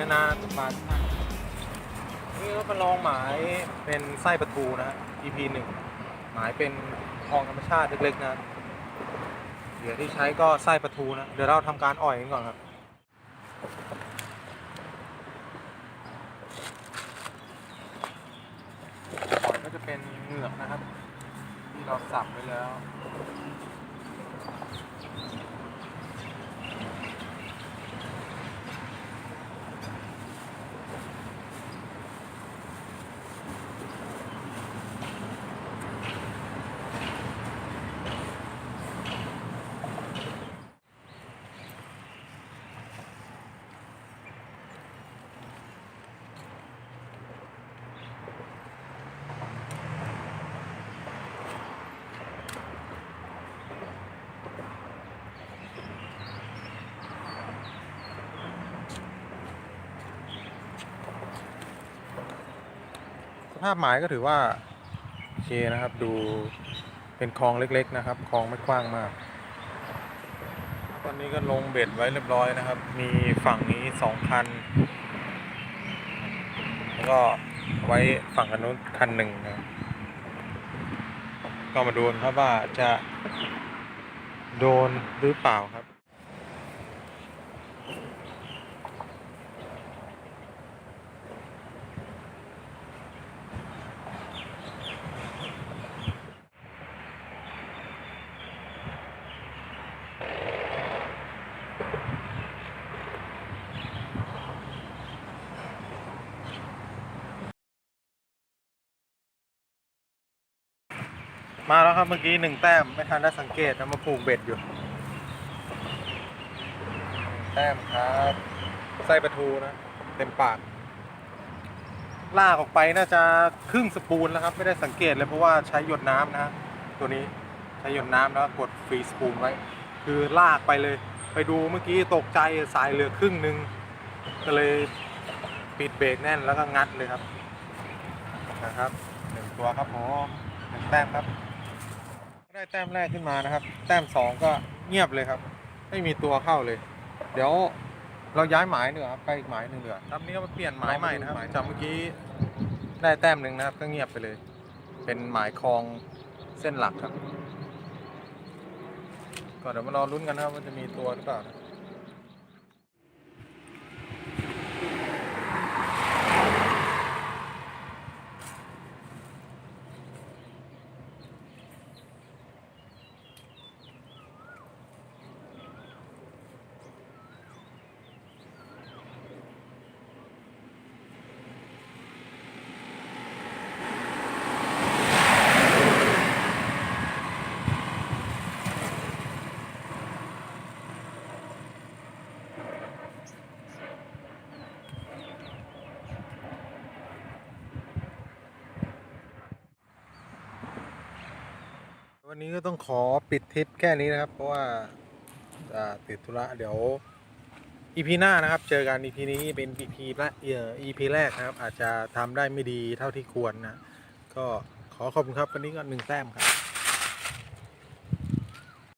นะนะทุกบานทุกท่านนี่ก็มาลองหมายเป็นไส้ปลาทูนะ EP หนึ่งหมายเป็นทองธรรมชาติเล็กๆนะเหยื่อที่ใช้ก็ไส้ปลาทูนะ เดี๋ยวเราทำการอ่อยกันก่อนครับก่อนก็จะเป็นเหงือกนะครับ ที่เราสับไว้แล้ว ภาพหมายก็ถือว่าโอเคนะครับ ดูเป็นคลองเล็กๆนะครับคลองไม่กว้างมาก ตอนนี้ก็ลงเบ็ดไว้เรียบร้อยนะครับ มีฝั่งนี้สองคัน แล้วก็ไว้ฝั่งกันนู้นคันหนึ่งนะก็มาดูนครับว่าจะโดนหรือเปล่าครับ มาแล้วครับเมื่อกี้หนึ่งแต้มไม่ทันได้สังเกตนะมาผูกเบ็ดอยู่ แต้มครับไส้ปลาทูนะ เต็มปากลากออกไปน่าจะครึ่งสปูนแล้วครับ ไม่ได้สังเกตเลยเพราะว่าใช้หยดน้ำนะ ตัวนี้ใช้หยดน้ำแล้วกดฟรีสปูนไว้ คือลากไปเลย ไปดูเมื่อกี้ตกใจสายเหลือครึ่งหนึ่งก็เลยปิดเบรกแน่นแล้วก็งัดเลยครับนะครับหนึ่งตัวครับผมหนึ่งแต้มครับ ได้แต้มแรกขึ้นมานะครับ แต้มสองก็เงียบเลยครับ ไม่มีตัวเข้าเลย เดี๋ยวเราย้ายหมายเนือครับไปอีกหมายหนึ่งเดือครับนี่ก็มาเปลี่ยนหมายใหม่นะครับจากเมื่อกี้ได้แต้มหนึ่งนะครับก็เงียบไปเลย เป็นหมายคลองเส้นหลักครับ ก็เดี๋ยวมารอลุ้นกันนะครับว่าจะมีตัวหรือเปล่า วันนี้ก็ต้องขอปิดทริปแค่นี้นะครับ เพราะว่าจะติดธุระเดี๋ยวอีพีหน้านะครับ เจอกันอีพีนี้เป็นอีพีแรกเอ่อ EP แรกนะครับ อาจจะทำได้ไม่ดีเท่าที่ควรนะ ก็ขอขอบคุณครับวันนี้ก็หนึ่งแต้มครับ